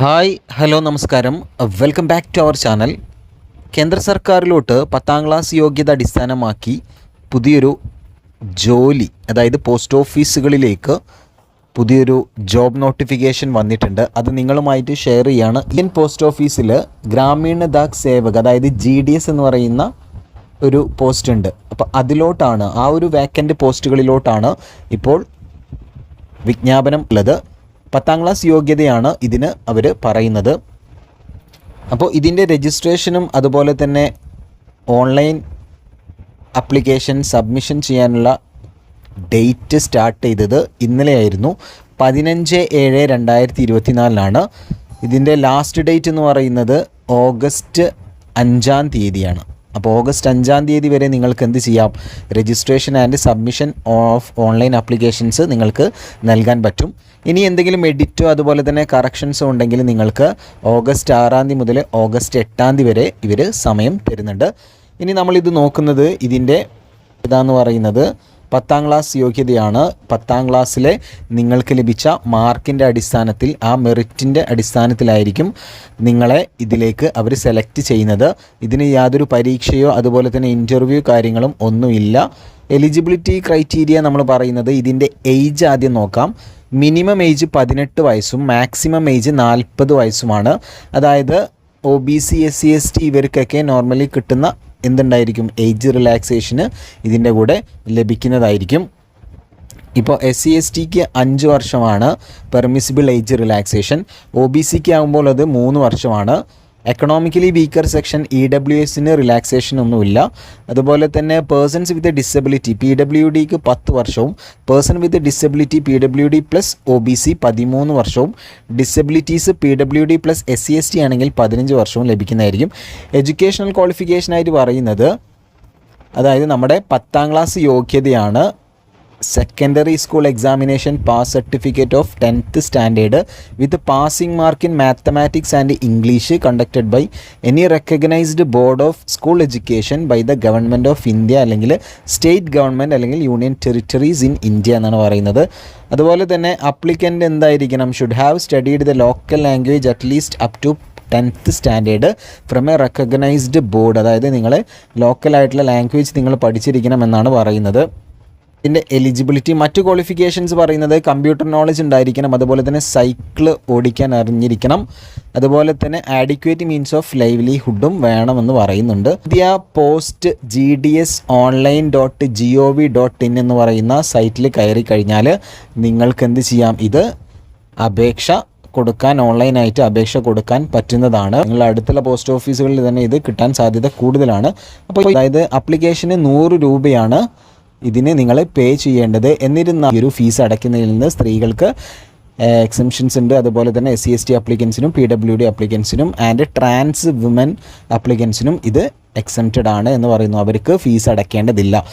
Hi hello നമസ്കാരം. Welcome back to our channel. കേന്ദ്ര സർക്കാരിലോട്ട് പത്താം ക്ലാസ് യോഗ്യത അടിസ്ഥാനമാക്കി പുതിയൊരു ജോലി അതായത് പോസ്റ്റ് ഓഫീസുകളിലേക്ക് പുതിയൊരു ജോബ് നോട്ടിഫിക്കേഷൻ വന്നിട്ടുണ്ട്. അത് നിങ്ങളുമായിട്ട് ഷെയർ ചെയ്യാണ്. ഇന്ത്യൻ പോസ്റ്റ് ഓഫീസിൽ ഗ്രാമീണ ദാക് സേവക് അതായത് ജി ഡി എസ് എന്ന് പറയുന്ന ഒരു പോസ്റ്റ് ഉണ്ട്. അപ്പോൾ അതിലോട്ടാണ് ആ ഒരു വേക്കന്റ് പോസ്റ്റുകളിലോട്ടാണ് ഇപ്പോൾ വിജ്ഞാപനം ഉള്ളത്. പത്താം ക്ലാസ് യോഗ്യതയാണ് ഇതിന് അവർ പറയുന്നത്. അപ്പോൾ ഇതിന്റെ രജിസ്ട്രേഷനും അതുപോലെ തന്നെ ഓൺലൈൻ അപ്ലിക്കേഷൻ സബ്മിഷൻ ചെയ്യാനുള്ള ഡേറ്റ് സ്റ്റാർട്ട് ചെയ്തത് ഇന്നലെയായിരുന്നു. പതിനഞ്ച് ഏഴ് രണ്ടായിരത്തി ഇരുപത്തിനാലിനാണ് ഇതിന്റെ ലാസ്റ്റ് ഡേറ്റ് എന്ന് പറയുന്നത് ഓഗസ്റ്റ് അഞ്ചാം തീയതിയാണ്. അപ്പോൾ ഓഗസ്റ്റ് അഞ്ചാം തീയതി വരെ നിങ്ങൾക്ക് എന്ത് ചെയ്യാം? Registration and submission of online applications നിങ്ങൾക്ക് നൽകാൻ പറ്റും. ഇനി എന്തെങ്കിലും എഡിറ്റോ അതുപോലെ തന്നെ കറക്ഷൻസോ ഉണ്ടെങ്കിൽ നിങ്ങൾക്ക് ഓഗസ്റ്റ് ആറാം തീയതി മുതൽ ഓഗസ്റ്റ് എട്ടാം തീയതി വരെ ഇവർ സമയം തരുന്നുണ്ട്. ഇനി നമ്മളിത് നോക്കുന്നത് ഇതിന്റെ ഇതാന്ന് പറയുന്നത് പത്താം ക്ലാസ് യോഗ്യതയാണ്. പത്താം ക്ലാസ്സിലെ നിങ്ങൾക്ക് ലഭിച്ച മാർക്കിന്റെ അടിസ്ഥാനത്തിൽ ആ മെറിറ്റിന്റെ അടിസ്ഥാനത്തിലായിരിക്കും നിങ്ങളെ ഇതിലേക്ക് അവർ സെലക്ട് ചെയ്യുന്നത്. ഇതിന് യാതൊരു പരീക്ഷയോ അതുപോലെ തന്നെ ഇന്റർവ്യൂ കാര്യങ്ങളും ഒന്നുമില്ല. എലിജിബിലിറ്റി ക്രൈറ്റീരിയ നമ്മൾ പറയുന്നത് ഇതിന്റെ ഏജ് ആദ്യം നോക്കാം. മിനിമം ഏജ് പതിനെട്ട് വയസ്സും മാക്സിമം ഏജ് നാൽപ്പത് വയസ്സുമാണ്. അതായത് O B C S C S T ഇവർക്കൊക്കെ നോർമലി കിട്ടുന്ന എന്തുണ്ടായിരിക്കും? ഏജ് റിലാക്സേഷന് ഇതിന്റെ കൂടെ ലഭിക്കുന്നതായിരിക്കും. ഇപ്പോൾ എസ് സി എസ് ടിക്ക് അഞ്ച് വർഷമാണ് permissible age relaxation O B സിക്ക് ആകുമ്പോൾ അത് മൂന്ന് വർഷമാണ്. Economically weaker section E W എസിന് റിലാക്സേഷൻ ഒന്നുമില്ല. അതുപോലെ തന്നെ persons with disability P W ഡിക്ക് പത്ത് വർഷവും person with disability P W D plus O B C പതിമൂന്ന് വർഷവും disabilities P W D plus S C S T ആണെങ്കിൽ പതിനഞ്ച് വർഷവും ലഭിക്കുന്നതായിരിക്കും. എഡ്യൂക്കേഷണൽ ക്വാളിഫിക്കേഷനായിട്ട് പറയുന്നത് അതായത് നമ്മുടെ പത്താം class യോഗ്യതയാണ് secondary school examination pass certificate of tenth standard with passing mark in mathematics and English conducted by any recognised board of school education by the government of India അല്ലെങ്കിൽ state government അല്ലെങ്കിൽ union territories in India എന്നാണ് പറയുന്നത്. അതുപോലെ തന്നെ applicant എന്തായിരിക്കണം? Should have studied the local language at least up to tenth standard from a recognised board അതായത് നിങ്ങൾ ലോക്കലായിട്ടുള്ള language നിങ്ങൾ പഠിച്ചിരിക്കണം എന്നാണ് പറയുന്നത്. ഇതിന്റെ എലിജിബിലിറ്റി മറ്റ് ക്വാളിഫിക്കേഷൻസ് പറയുന്നത് കമ്പ്യൂട്ടർ നോളജ് ഉണ്ടായിരിക്കണം. അതുപോലെ തന്നെ സൈക്കിൾ ഓടിക്കാൻ അറിഞ്ഞിരിക്കണം. അതുപോലെ തന്നെ ആഡിക്വേറ്റ് മീൻസ് ഓഫ് ലൈവ്ലിഹുഡും വേണമെന്ന് പറയുന്നുണ്ട്. പുതിയ post G D S online dot G O V dot in എന്ന് പറയുന്ന സൈറ്റിൽ കയറി കഴിഞ്ഞാൽ നിങ്ങൾക്ക് എന്ത് ചെയ്യാം? ഇത് അപേക്ഷ കൊടുക്കാൻ ഓൺലൈനായിട്ട് അപേക്ഷ കൊടുക്കാൻ പറ്റുന്നതാണ്. നിങ്ങൾ അടുത്തുള്ള പോസ്റ്റ് ഓഫീസുകളിൽ തന്നെ ഇത് കിട്ടാൻ സാധ്യത കൂടുതലാണ്. അപ്പോൾ അതായത് അപ്ലിക്കേഷന് നൂറ് രൂപയാണ് ഇതിന് നിങ്ങൾ പേ ചെയ്യേണ്ടത് എന്നിരുന്ന ഒരു ഫീസ് അടയ്ക്കുന്നതിൽ നിന്ന് സ്ത്രീകൾക്ക് എക്സംഷൻസ് ഉണ്ട്. അതുപോലെ തന്നെ എസ് സി എസ് ടി അപ്ലിക്കൻസിനും പി ഡബ്ല്യു ഡി അപ്ലിക്കൻസിനും ആൻഡ് ട്രാൻസ് വുമൻ അപ്ലിക്കൻസിനും ഇത് എക്സംറ്റഡ് ആണ് എന്ന് പറയുന്നു. അവർക്ക് ഫീസ് അടയ്ക്കേണ്ടതില്ല.